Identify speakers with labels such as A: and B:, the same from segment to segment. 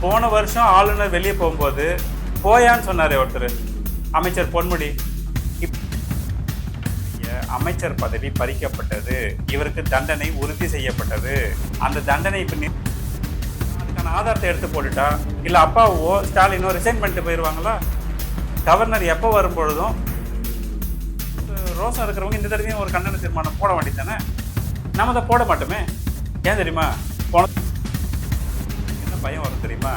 A: போன வருஷம் ஆளுநர் வெளியே போகும்போது போயான்னு சொன்னார் ஒருத்தர். அமைச்சர் பொன்முடி. இப்- அமைச்சர் பதவி பறிக்கப்பட்டது. இவருக்கு தண்டனை உறுதி செய்யப்பட்டது. அந்த தண்டனை இப்ப அதுக்கான ஆதாரத்தை எடுத்து போட்டுட்டா இல்ல அப்பாவோ ஸ்டாலினோ ரிசைன் பண்ணிட்டு போயிடுவாங்களா கவர்னர் எப்போ வரும்பொழுதும் ரோசம் இருக்கிறவங்க இந்த தடவையும் ஒரு கண்டன தீர்மானம் போட வேண்டியதானே நம்ம அதை போட மாட்டோமே. ஏன் தெரியுமா? போன பயம் வரும் தெரியுமா?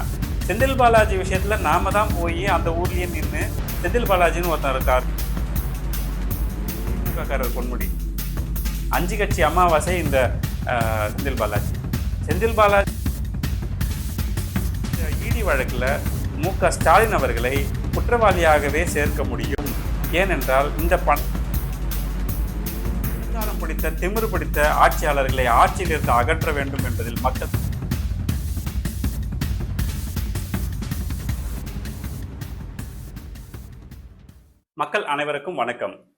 A: செந்தில் பாலாஜி விஷயத்துல நாம தான் போய் அந்த ஊர்லயே நின்று செந்தில் பாலாஜின்னு ஒருத்தன் இருக்கார். திமுககாரர் பொன்முடி. அஞ்சு கட்சி அமாவாசை இந்த செந்தில் பாலாஜி. செந்தில் பாலாஜி இடி வழக்குல மு க ஸ்டாலின் அவர்களை குற்றவாளியாகவே சேர்க்க முடியும். ஏனென்றால் இந்த பணம் பிடித்த திமிரு பிடித்த ஆட்சியாளர்களை ஆட்சியிலிருந்து அகற்ற வேண்டும் என்பதில் மக்கள் மக்கள் அனைவருக்கும் வணக்கம்.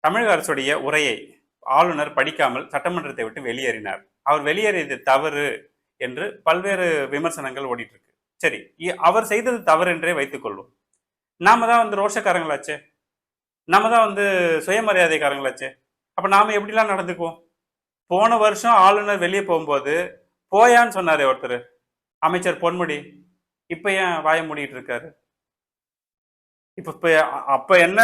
A: தமிழக அரசுடைய உரையை ஆளுநர் படிக்காமல் சட்டமன்றத்தை விட்டு வெளியேறினார். அவர் வெளியேறியது தவறு என்று பல்வேறு விமர்சனங்கள் ஓடிட்டு இருக்கு சரி இ- அவர் செய்தது தவறு என்றே வைத்துக்கொள்வோம் நாம தான் வந்து ரோஷக்காரங்களாச்சே. நாம தான் வந்து சுயமரியாதைக்காரங்களாச்சே. அப்ப நாம எப்படிலாம் நடந்துக்குவோம்? போன வருஷம் ஆளுநர் வெளியே போகும்போது போயான்னு சொன்னாரே ஒருத்தர். அமைச்சர் பொன்முடி இப்ப ஏன் வாய மூடிட்டு இருக்காரு? இப்ப அப்ப என்ன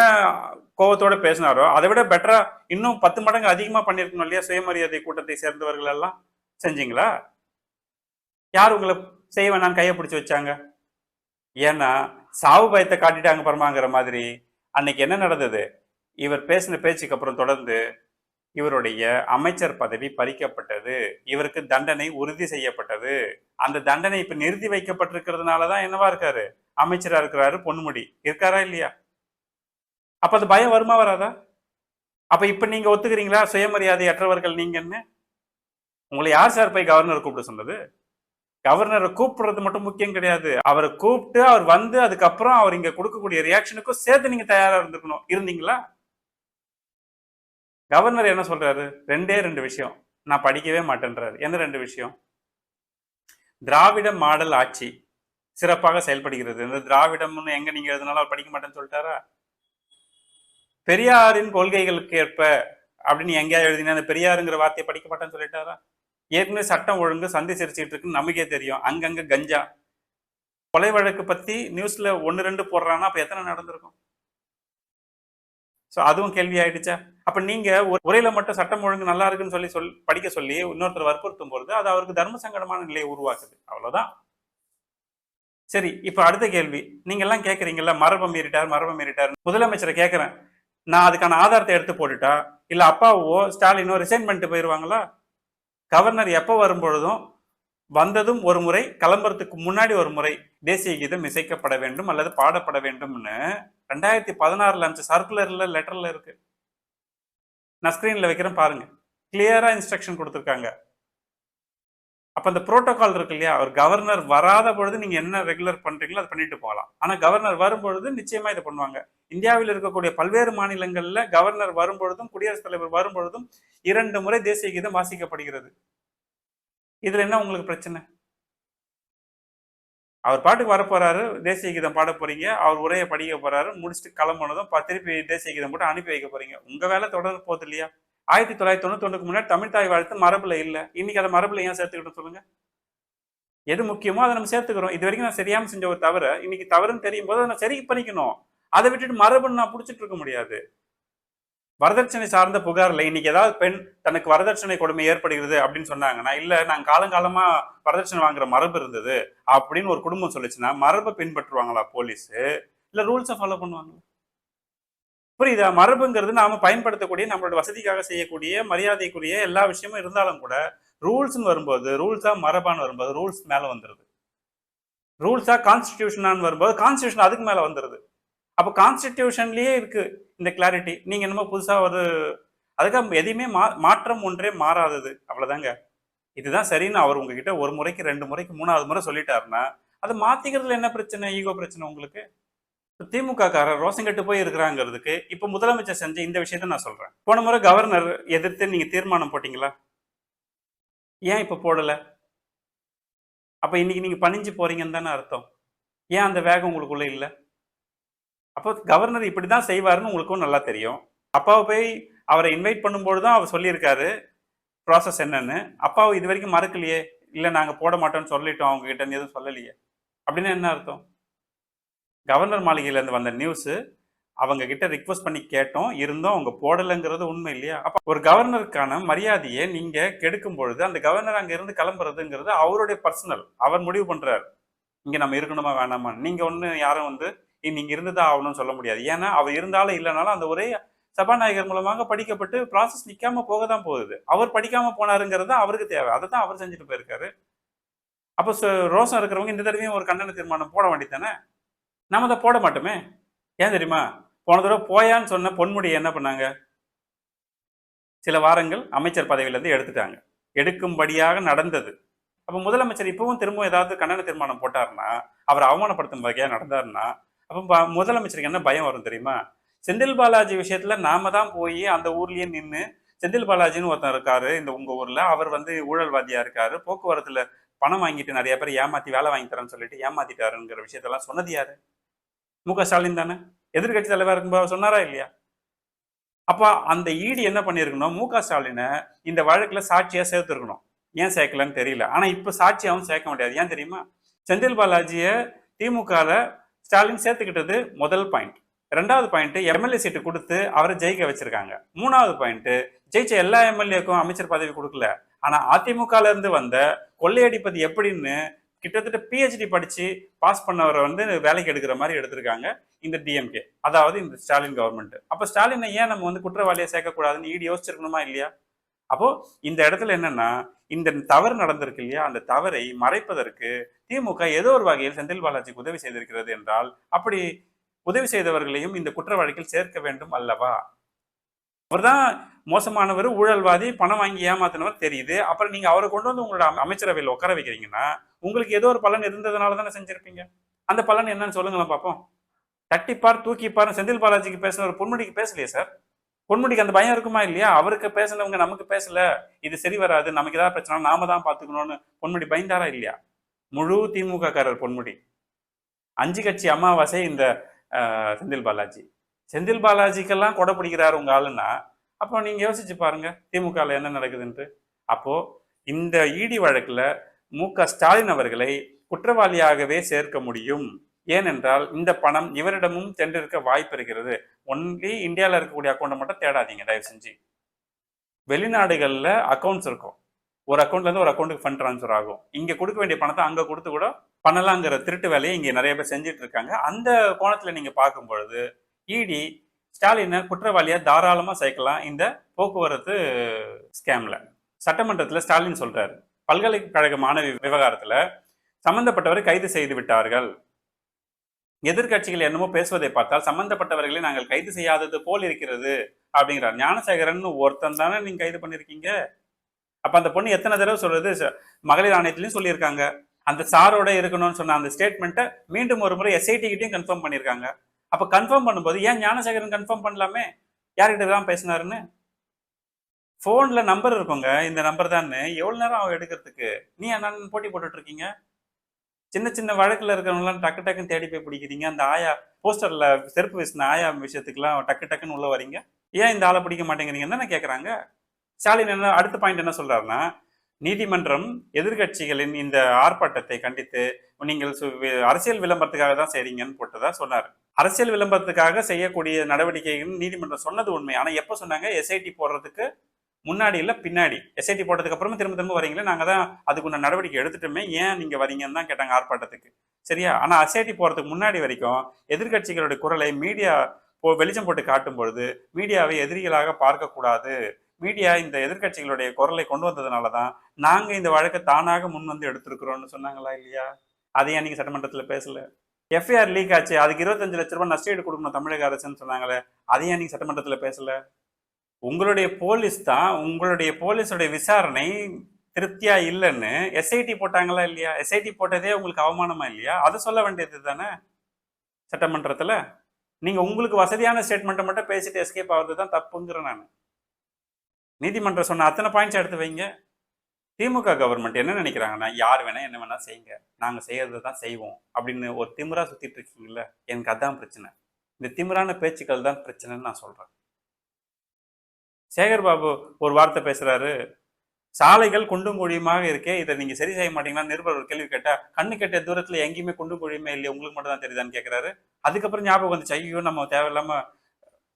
A: கோபத்தோட பேசினாரோ அதை விட பெட்டரா இன்னும் பத்து மடங்கு அதிகமா பண்ணிருக்கணும் இல்லையா? சுயமரியாதை கூட்டத்தை சேர்ந்தவர்கள் எல்லாம் செஞ்சீங்களா? யார் உங்களை செய்ய வேணாம் கையை பிடிச்சி வச்சாங்க? ஏன்னா சாவு பயத்தை காட்டிட்டாங்க பரமாங்கிற மாதிரி. அன்னைக்கு என்ன நடந்தது? இவர் பேசின பேச்சுக்கு அப்புறம் தொடர்ந்து இவருடைய அமைச்சர் பதவி பறிக்கப்பட்டது. இவருக்கு தண்டனை உறுதி செய்யப்பட்டது. அந்த தண்டனை இப்ப நிறுத்தி வைக்கப்பட்டிருக்கிறதுனால தான் என்னவா இருக்காரு? அமைச்சராக இருக்கிறாரு பொன்முடி இருக்காரா இல்லையா? அப்ப அது பயம் வருமா வராதா? அப்ப இப்ப நீங்க ஒத்துக்கிறீங்களா? சுயமரியாதை அற்றவர்கள் நீங்கன்னு? உங்களை யார் சார் போய் கவர்னர் கூப்பிட சொன்னது? கவர்னரை கூப்பிடுறது மட்டும் முக்கியம் கிடையாது. அவரை கூப்பிட்டு அவர் வந்து அதுக்கப்புறம் அவர் இங்க கொடுக்கக்கூடிய ரியாக்ஷனுக்கும் சேர்த்து நீங்க தயாரா இருந்திருக்கணும். இருந்தீங்களா? கவர்னர் என்ன சொல்றாரு? ரெண்டே ரெண்டு விஷயம். நான் படிக்கவே மாட்டேன்றாரு. என்ன ரெண்டு விஷயம்? திராவிட மாடல் ஆட்சி. சிறப்பாக செயல்படுகிறது. இந்த திராவிடம்னு எங்க நீங்க எழுதினாலும் அவர் படிக்க மாட்டேன்னு சொல்லிட்டாரா? பெரியாரின் கொள்கைகளுக்கு ஏற்ப அப்படின்னு எங்கேயா எழுதினா அந்த பெரியாருங்கிற வார்த்தையை படிக்க மாட்டேன்னு சொல்லிட்டாரா? ஏற்கனவே சட்டம் ஒழுங்கு சந்தி சிரிச்சுட்டு இருக்குன்னு நமக்கே தெரியும். அங்கங்க கஞ்சா. கொலை வழக்கு பத்தி நியூஸ்ல ஒன்னு ரெண்டு போடுறான்னா அப்ப எத்தனை நடந்திருக்கும்? ஸோ அதுவும் கேள்வி ஆயிடுச்சா? அப்ப நீங்க ஒரு உரையில மட்டும் சட்டம் ஒழுங்கு நல்லா இருக்குன்னு சொல்லி சொல் படிக்க சொல்லி இன்னொருத்தர் வற்புறுத்தும் பொழுது அது அவருக்கு தர்ம சங்கடமான நிலையை உருவாக்குது. அவ்வளவுதான். சரி இப்போ அடுத்த கேள்வி. நீங்க கேட்குறீங்கல்ல மரபம் மீறிட்டார் மரபை மீறிட்டார் முதலமைச்சரை கேட்குறேன் நான் அதுக்கான ஆதாரத்தை எடுத்து போட்டுட்டா? இல்லை அப்பாவோ ஸ்டாலினோ ரிசைன் பண்ணிட்டு போயிடுவாங்களா கவர்னர் எப்போ வரும்பொழுதும் வந்ததும் ஒரு முறை கிளம்புறதுக்கு முன்னாடி ஒரு முறை தேசிய கீதம் இசைக்கப்பட வேண்டும் அல்லது பாடப்பட வேண்டும்னு ரெண்டாயிரத்தி பதினாறுல அனுப்பிச்ச சர்க்குலர்ல லெட்டர்ல இருக்கு. நான் ஸ்க்ரீனில் வைக்கிறேன் பாருங்க. கிளியரா இன்ஸ்ட்ரக்ஷன் கொடுத்துருக்காங்க. அப்போ அந்த புரோட்டோகால் இருக்கு இல்லையா? ஒரு கவர்னர் வராத பொழுது நீங்கள் என்ன ரெகுலர் பண்ணுறீங்களோ அதை பண்ணிட்டு போகலாம். ஆனால் கவர்னர் வரும்பொழுது நிச்சயமாக இதை பண்ணுவாங்க. இந்தியாவில் இருக்கக்கூடிய பல்வேறு மாநிலங்களில் கவர்னர் வரும்பொழுதும் குடியரசுத் தலைவர் வரும்பொழுதும் இரண்டு முறை தேசிய கீதம் வாசிக்கப்படுகிறது. இதில் என்ன உங்களுக்கு பிரச்சனை? அவர் பாட்டுக்கு வரப்போறாரு தேசிய கீதம் பாட போறீங்க அவர் உரையை படிக்க போறாரு முடிச்சுட்டு கிளம்புனதும் ப- திருப்பி தேசிய கீதம் போட்டு அனுப்பி வைக்க போறீங்க. உங்க வேலை தொடர்ந்து போகுது இல்லையா? ஆயிரத்தி தொள்ளாயிரத்தி தொண்ணூத்தி முன்னாடி தமிழ் தாய் வாழ்த்து மரபில் இல்ல. இன்னைக்கு அதை மரபில் ஏன் சேர்த்துக்கிட்டு சொல்லுங்க? எது முக்கியமோ அதை நம்ம சேர்த்துக்கிறோம். இது வரைக்கும் நான் சரியாம செஞ்ச ஒரு தவறு இன்னைக்கு தவறுன்னு தெரியும் போது அதை நான் சரி பண்ணிக்கணும். அதை விட்டுட்டு மரபுன்னு நான் பிடிச்சிட்டு இருக்க முடியாது. வரதட்சணை சார்ந்த புகார்ல இன்னைக்கு ஏதாவது பெண் தனக்கு வரதட்சணை கொடுமை ஏற்படுகிறது அப்படின்னு சொன்னாங்கன்னா இல்ல நாங்கள் காலங்காலமா வரதட்சணை வாங்குற மரபு இருந்தது அப்படின்னு ஒரு குடும்பம் சொல்லுச்சுன்னா மரபை பின்பற்றுவாங்களா போலீஸ்? இல்ல ரூல்ஸை ஃபாலோ பண்ணுவாங்களா? புரியுதா? மரபுங்கிறது நாம பயன்படுத்தக்கூடிய நம்மளோட வசதிக்காக செய்யக்கூடிய மரியாதைக்குரிய எல்லா விஷயமும் இருந்தாலும் கூட ரூல்ஸ்னு வரும்போது ரூல்ஸா மரபான்னு வரும்போது ரூல்ஸ் மேல வந்துருது. ரூல்ஸா கான்ஸ்டிடியூஷனான்னு வரும்போது கான்ஸ்டிடியூஷன் அதுக்கு மேல வந்துருது. அப்போ கான்ஸ்டிடியூஷன்லயே இருக்கு இந்த கிளாரிட்டி நீங்க என்னமோ புதுசா ஒரு அதுக்காக எதையுமே மா மாற்றம் ஒன்றே மாறாதது. அவ்வளவுதாங்க. இதுதான் சரின்னு அவர் உங்ககிட்ட ஒரு முறைக்கு ரெண்டு முறைக்கு மூணாவது முறை சொல்லிட்டாருன்னா அதை மாத்திக்கிறதுல என்ன பிரச்சனை? ஈகோ பிரச்சனை உங்களுக்கு? திமுககாரர் ரோசங்கட்டு போய் இருக்கிறாங்கிறதுக்கு இப்ப முதலமைச்சர் செஞ்ச இந்த விஷயத்த நான் சொல்றேன். போன முறை கவர்னர் எதிர்த்து நீங்க தீர்மானம் போட்டீங்களா? ஏன் இப்ப போடல? அப்ப இன்னைக்கு நீங்க பணிஞ்சு போறீங்கன்னு தானே அர்த்தம். ஏன் அந்த வேகம் உங்களுக்குள்ள இல்லை? அப்போ கவர்னர் இப்படிதான் செய்வாருன்னு உங்களுக்கும் நல்லா தெரியும். அப்பாவை போய் அவரை இன்வைட் பண்ணும்போது தான் அவர் சொல்லியிருக்காரு. ப்ராசஸ் என்னன்னு. அப்பாவை இது வரைக்கும் மறக்கலையே. இல்லை நாங்கள் போட மாட்டோம்னு சொல்லிட்டோம். அவங்க கிட்ட எதுவும் சொல்லலையே. அப்படின்னு என்ன அர்த்தம்? கவர்னர் மாளிகையிலேருந்து வந்த நியூஸு அவங்க கிட்ட ரிக்வஸ்ட் பண்ணி கேட்டோம். இருந்தோம். அவங்க போடலைங்கிறது உண்மை இல்லையா? அப்போ ஒரு கவர்னருக்கான மரியாதையை நீங்க கெடுக்கும் பொழுது அந்த கவர்னர் அங்கேருந்து கிளம்புறதுங்கிறது அவருடைய பர்சனல் அவர் முடிவு பண்றாரு. இங்க நம்ம இருக்கணுமா வேணாமா? நீங்க ஒண்ணு யாரும் வந்து நீங்கள் நீங்க இருந்துதான் ஆகணும்னு சொல்ல முடியாது. ஏன்னா அவர் இருந்தாலும் இல்லைனாலும் அந்த ஒரே சபாநாயகர் மூலமாக படிக்கப்பட்டு ப்ராசஸ் நிற்காம போக தான் போகுது. அவர் படிக்காம போனாருங்கிறது அவருக்கு தேவை. அதை தான் அவர் செஞ்சுட்டு போயிருக்காரு. அப்போ ரோசம் இருக்கிறவங்க இந்த தடவையும் ஒரு கண்டன தீர்மானம் போட வேண்டியதானே நம்ம அதை போட மாட்டோமே. ஏன் தெரியுமா? போன தடவை போயான்னு சொன்ன பொன்முடியை என்ன பண்ணாங்க? சில வாரங்கள் அமைச்சர் பதவியிலேருந்து எடுத்துட்டாங்க. எடுக்கும்படியாக நடந்தது. அப்போ முதலமைச்சர் இப்பவும் திரும்பவும் ஏதாவது கண்டன தீர்மானம் போட்டாருன்னா அவர் அவமானப்படுத்தும் வகையாக நடந்தாருன்னா அப்போ முதலமைச்சருக்கு என்ன பயம் வரும் தெரியுமா? செந்தில் பாலாஜி விஷயத்துல நாம தான் போய் அந்த ஊர்லயே நின்று செந்தில் பாலாஜின்னு ஒருத்தன் இருக்காரு இந்த உங்க ஊர்ல அவர் வந்து ஊழல்வாதியா இருக்காரு போக்குவரத்துல பணம் வாங்கிட்டு நிறைய பேர் ஏமாத்தி வேலை வாங்கி தரேன்னு சொல்லிட்டு ஏமாத்திட்டாருங்கிற விஷயத்தெல்லாம் சொன்னது யாரு? மு க ஸ்டாலின் தானே? எதிர்கட்சி தலைவர் இருக்கும்போது சொன்னாரா இல்லையா? அப்போ அந்த ஈடி என்ன பண்ணியிருக்கணும்? மு க ஸ்டாலினை இந்த வழக்கில் சாட்சியாக சேர்த்துருக்கணும். ஏன் சேர்க்கலன்னு தெரியல. ஆனால் இப்போ சாட்சியாகவும் சேர்க்க முடியாது. ஏன் தெரியுமா? செந்தில் பாலாஜியை திமுகவில் ஸ்டாலின் சேர்த்துக்கிட்டது முதல் பாயிண்ட் ரெண்டாவது பாயிண்ட் எம்எல்ஏ சீட்டு கொடுத்து அவரை ஜெயிக்க வச்சிருக்காங்க. மூணாவது பாயிண்ட் ஜெயிச்ச எல்லா எம்எல்ஏக்கும் அமைச்சர் பதவி கொடுக்கல. ஆனா அதிமுகல இருந்து வந்த கொள்ளையடிப்பது எப்படின்னு கிட்டத்தட்ட பிஹெச்டி படித்து பாஸ் பண்ணவரை வந்து வேலைக்கு எடுக்கிற மாதிரி எடுத்திருக்காங்க இந்த டிஎம்கே அதாவது இந்த ஸ்டாலின் கவர்மெண்ட் அப்போ ஸ்டாலினை ஏன் நம்ம வந்து குற்றவாளியை சேர்க்கக்கூடாதுன்னு ஈடு யோசிச்சிருக்கணுமா இல்லையா? அப்போது இந்த இடத்துல என்னன்னா இந்த தவறு நடந்திருக்கு இல்லையா? அந்த தவறை மறைப்பதற்கு திமுக ஏதோ ஒரு வகையில் செந்தில் பாலாஜிக்கு உதவி செய்திருக்கிறது என்றால் அப்படி உதவி செய்தவர்களையும் இந்த குற்ற வழக்கில் சேர்க்க வேண்டும் அல்லவா? அவர்தான் மோசமானவர் ஊழல்வாதி பணம் வாங்கி ஏமாத்தினவர் தெரியுது. அப்புறம் நீங்கள் அவரை கொண்டு வந்து உங்களோட அமைச்சரவையில் உட்கார வைக்கிறீங்கன்னா உங்களுக்கு ஏதோ ஒரு பலன் இருந்ததுனால தானே செஞ்சிருப்பீங்க? அந்த பலன் என்னன்னு சொல்லுங்களேன் பார்ப்போம் தட்டிப்பார் தூக்கிப்பார் செந்தில் பாலாஜிக்கு பேசின ஒரு பொன்முடிக்கு பேசலையே சார்? பொன்முடிக்கு அந்த பயம் இருக்குமா இல்லையா? அவருக்கு பேசினவங்க நமக்கு பேசல. இது சரி வராது. நமக்கு ஏதாவது பிரச்சனை நாம தான் பார்த்துக்கணும்னு பொன்முடி பயந்தாரா இல்லையா? முழு திமுக காரர் பொன்முடி. அஞ்சு கட்சி அமாவாசை இந்த செந்தில் பாலாஜி. செந்தில் பாலாஜிக்கெல்லாம் கொடை பிடிக்கிறாரு உங்கள் ஆளுன்னா அப்போ நீங்கள் யோசிச்சு பாருங்க திமுகவில் என்ன நடக்குதுன்ட்டு. அப்போது இந்த இடி வழக்கில் மு க ஸ்டாலின் அவர்களை குற்றவாளியாகவே சேர்க்க முடியும். ஏனென்றால் இந்த பணம் இவரிடமும் சென்றிருக்க வாய்ப்பு இருக்கிறது. ஒன்லி இந்தியாவில் இருக்கக்கூடிய அக்கௌண்ட்டை மட்டும் தேடாதீங்க தயவு செஞ்சு. வெளிநாடுகளில் அக்கௌண்ட்ஸ் இருக்கும். ஒரு அக்கௌண்ட்லேருந்து ஒரு அக்கௌண்ட்டுக்கு ஃபண்ட் ட்ரான்ஸ்ஃபர் ஆகும். இங்கே கொடுக்க வேண்டிய பணத்தை அங்கே கொடுத்து கூட பண்ணலாங்கிற திருட்டு வேலையை இங்கே நிறைய பேர் செஞ்சுட்டு இருக்காங்க. அந்த கோணத்தில் நீங்கள் பார்க்கும் பொழுது இடி ஸ்டாலினை குற்றவாளியாக தாராளமாக சேர்க்கலாம் இந்த போக்குவரத்து ஸ்கேமில். சட்டமன்றத்தில் ஸ்டாலின் சொல்கிறார் பல்கலைக்கழக மாணவி விவகாரத்தில் சம்பந்தப்பட்டவரை கைது செய்து விட்டார்கள். எதிர்க்கட்சிகள் என்னமோ பேசுவதை பார்த்தால் சம்பந்தப்பட்டவர்களை நாங்கள் கைது செய்யாதது போல் இருக்கிறது அப்படிங்கிறார். ஞானசேகரன் ஒருத்தன் தானே நீங்கள் கைது பண்ணியிருக்கீங்க அப்போ அந்த பொண்ணு எத்தனை தடவை சொல்றது? ச- மகளிர் ஆணையத்திலையும் சொல்லியிருக்காங்க. அந்த சாரோட இருக்கணும்னு சொன்ன அந்த ஸ்டேட்மெண்ட்டை மீண்டும் ஒரு முறை எஸ்ஐடி கிட்டையும் கன்ஃபார்ம் பண்ணியிருக்காங்க. அப்ப கன்ஃபார்ம் பண்ணும்போது ஏன் ஞானசேகரன் கன்ஃபார்ம் பண்ணலாமே? யார்கிட்ட தான் பேசினாருன்னு? ஃபோன்ல நம்பர் இருக்குங்க இந்த நம்பர் தான் எவ்வளவு நேரம் அவன் எடுக்கிறதுக்கு? நீ என்னன்னு போட்டி போட்டுட்டு இருக்கீங்க சின்ன சின்ன வழக்குல இருக்கிறவங்களாம் டக்கு டக்குன்னு தேடி போய் பிடிக்கிறீங்க. அந்த ஆயா போஸ்டர்ல செருப்பு வீசின ஆயா விஷயத்துக்குலாம் டக்கு டக்குன்னு உள்ள வரீங்க ஏன் இந்த ஆளை பிடிக்க மாட்டேங்கிறீங்கன்னு தானே கேட்குறாங்க ஸ்டாலின் என்ன அடுத்த பாயிண்ட் என்ன சொல்றாருன்னா நீதிமன்றம் எதிர்க்கட்சிகளின் இந்த ஆர்ப்பாட்டத்தை கண்டித்து நீங்கள் சு- அரசியல் விளம்பரத்துக்காக தான் செய்றீங்கன்னு போட்டதா சொன்னார். அரசியல் விளம்பரத்துக்காக செய்யக்கூடிய நடவடிக்கைகள் நீதிமன்றம் சொன்னது உண்மை. ஆனால் எப்போ சொன்னாங்க? எஸ்ஐடி போடுறதுக்கு முன்னாடி இல்லை பின்னாடி? எஸ்ஐடி போட்டதுக்கு அப்புறமா திரும்ப திரும்ப வரீங்களே? நாங்கள் தான் அதுக்குள்ள நடவடிக்கை எடுத்துட்டோமே. ஏன் நீங்கள் வரீங்கன்னு தான் கேட்டாங்க ஆர்ப்பாட்டத்துக்கு. சரியா? ஆனால் எஸ்ஐடி போகிறதுக்கு முன்னாடி வரைக்கும் எதிர்க்கட்சிகளுடைய குரலை மீடியா போ வெளிச்சம் போட்டு காட்டும் பொழுது மீடியாவை எதிரிகளாக பார்க்கக்கூடாது. மீடியா இந்த எதிர்க்கட்சிகளுடைய குரலை கொண்டு வந்ததுனால தான் நாங்கள் இந்த வழக்கை தானாக முன் வந்து எடுத்திருக்கிறோம்னு சொன்னாங்களா இல்லையா? அதை நீங்கள் சட்டமன்றத்தில் பேசல. எஃப்ஐஆர் லீக் ஆச்சு. அதுக்கு இருபத்தஞ்சு லட்ச ரூபாய் நஷ்டஈடு கொடுக்கணும் தமிழக அரசுன்னு சொன்னாங்களே அதை நீங்கள் சட்டமன்றத்தில் பேசல. உங்களுடைய போலீஸ் தான் உங்களுடைய போலீஸுடைய விசாரணை திருப்தியா இல்லைன்னு எஸ்ஐடி போட்டாங்களா இல்லையா? எஸ்ஐடி போட்டதே உங்களுக்கு அவமானமா இல்லையா? அதை சொல்ல வேண்டியது தானே சட்டமன்றத்தில்? நீங்கள் உங்களுக்கு வசதியான ஸ்டேட்மெண்ட்டை மட்டும் பேசிட்டு எஸ்கேப் ஆகிறது தான் தப்புங்கிறேன் நான். நீதிமன்றம் சொன்ன அத்தனை பாயிண்ட்ஸ் எடுத்து வைங்க. திமுக கவர்மெண்ட் என்ன நினைக்கிறாங்கன்னா யார் வேணால் என்ன வேணால் செய்யுங்க நாங்கள் செய்கிறது தான் செய்வோம். அப்படின்னு ஒரு திமிரா சுற்றிட்டு இருக்கீங்கல்ல எனக்கு அதான் பிரச்சனை. இந்த திமிரான பேச்சுக்கள் தான் பிரச்சனைன்னு நான் சொல்கிறேன் சேகர் பாபு ஒரு வார்த்தை பேசுகிறாரு சாலைகள் குண்டும் குழியுமாக இருக்கே இதை நீங்கள் சரி செய்ய மாட்டீங்களா? நிருபர் ஒரு கேள்வி கேட்டால் கண்ணு கெட்ட தூரத்தில் எங்கேயுமே குண்டும் குழியுமே இல்லையா உங்களுக்கு மட்டும் தான் தெரியுதான்னு கேட்குறாரு அதுக்கப்புறம் ஞாபகம் வந்து ஐயோ நம்ம தேவையில்லாம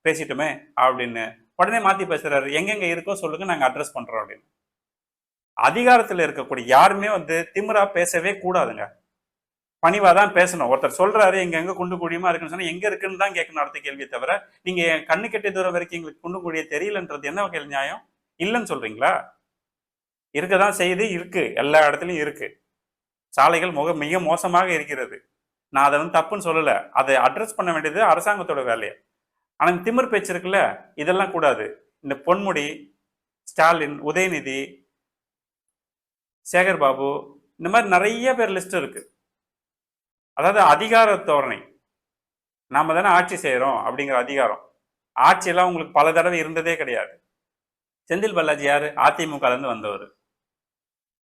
A: பேசிட்டோமே அப்படின்னு உடனே மாற்றி பேசுறாரு. எங்கெங்க இருக்கோ சொல்லுங்க நாங்கள் அட்ரஸ் பண்ணுறோம் அப்படின்னு. அதிகாரத்தில் இருக்கக்கூடிய யாருமே வந்து திமிரா பேசவே கூடாதுங்க. பணிவாக தான் பேசணும். ஒருத்தர் சொல்கிறாரு எங்கே எங்கே குண்டு குழியுமா இருக்குன்னு சொன்னால் எங்கே இருக்குன்னு தான் கேட்கணும் அடுத்த கேள்வியை தவிர நீங்கள் என் கண்ணு கெட்ட தூரம் வரைக்கும் எங்களுக்கு குண்டு குழியை தெரியலன்றது என்ன வகையில் நியாயம்? இல்லைன்னு சொல்கிறீங்களா இருக்க தான் செய்து இருக்கு. எல்லா இடத்துலையும் இருக்குது சாலைகள் முக மிக மோசமாக இருக்கிறது. நான் அதை வந்து தப்புன்னு சொல்லலை. அதை அட்ரஸ் பண்ண வேண்டியது அரசாங்கத்தோட வேலையை. ஆனால் இந்த திமிர் பேச்சு இருக்குல்ல இதெல்லாம் கூடாது. இந்த பொன்முடி ஸ்டாலின் உதயநிதி சேகர் பாபு இந்த மாதிரி நிறைய பேர் லிஸ்ட் இருக்கு. அதாவது அதிகார தோரணை. நாம தானே ஆட்சி செய்கிறோம் அப்படிங்கிற அதிகாரம். ஆட்சியெல்லாம் உங்களுக்கு பல தடவை இருந்ததே கிடையாது. செந்தில் பாலாஜி யார்? அதிமுகலேருந்து வந்தவர்.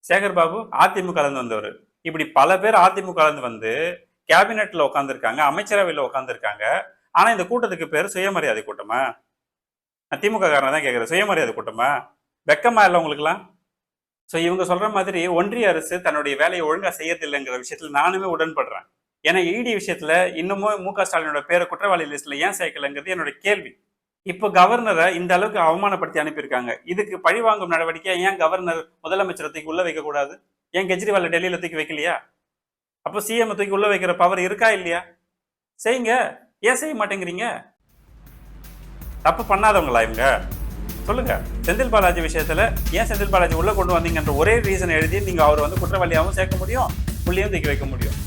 A: சேகர் பாபு அதிமுகலேருந்து வந்தவர். இப்படி பல பேர் அதிமுகலேருந்து வந்து கேபினெட்டில் உட்காந்துருக்காங்க அமைச்சரவையில் உட்காந்துருக்காங்க ஆனா இந்த கூட்டத்துக்கு பேர் சுயமரியாதை கூட்டமா? நான் திமுக காரனை தான் கேட்குறேன் சுயமரியாதை கூட்டமா? வெக்கமா இல்லை உங்களுக்குலாம் ஸோ இவங்க சொல்ற மாதிரி ஒன்றிய அரசு தன்னுடைய வேலையை ஒழுங்கா செய்யறதில்லைங்கிற விஷயத்துல நானுமே உடன்படுறேன். ஏன்னா இடி விஷயத்துல இன்னமும் மு க ஸ்டாலினோட பேரை குற்றவாளி லிஸ்ட்ல ஏன் சேர்க்கலைங்கிறது என்னோட கேள்வி. இப்போ கவர்னரை இந்த அளவுக்கு அவமானப்படுத்தி அனுப்பியிருக்காங்க. இதுக்கு பழிவாங்கும் நடவடிக்கை ஏன் கவர்னர் முதலமைச்சரை தூக்கி உள்ள வைக்கக்கூடாது ஏன் கெஜ்ரிவால் டெல்லியில தூக்கி வைக்கலையா? அப்போ சிஎம் தூக்கி உள்ள வைக்கிற பவர் இருக்கா இல்லையா? செய்யுங்க. ஏன் செய்ய மாட்டேங்கிறீங்க? தப்பு பண்ணாதவங்களா இவங்க? சொல்லுங்க. செந்தில் பாலாஜி விஷயத்துல ஏன் செந்தில் பாலாஜி உள்ள கொண்டு வந்தீங்கன்ற ஒரே ரீசன் எழுதி நீங்க அவர் வந்து குற்றவாளியாகவும் சேர்க்க முடியும் உள்ளேயும் தூக்கி வைக்க முடியும்.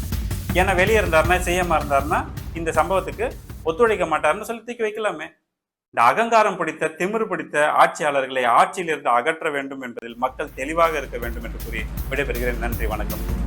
A: ஏன்னா வெளியே இருந்தாருன்னா செய்யாம இருந்தாருன்னா இந்த சம்பவத்துக்கு ஒத்துழைக்க மாட்டாருன்னு சொல்லி தூக்கி வைக்கலாமே. இந்த அகங்காரம் பிடித்த திமிரு பிடித்த ஆட்சியாளர்களை ஆட்சியிலிருந்து அகற்ற வேண்டும் என்பதில் மக்கள் தெளிவாக இருக்க வேண்டும் என்று கூறி விடைபெறுகிறேன். நன்றி வணக்கம்.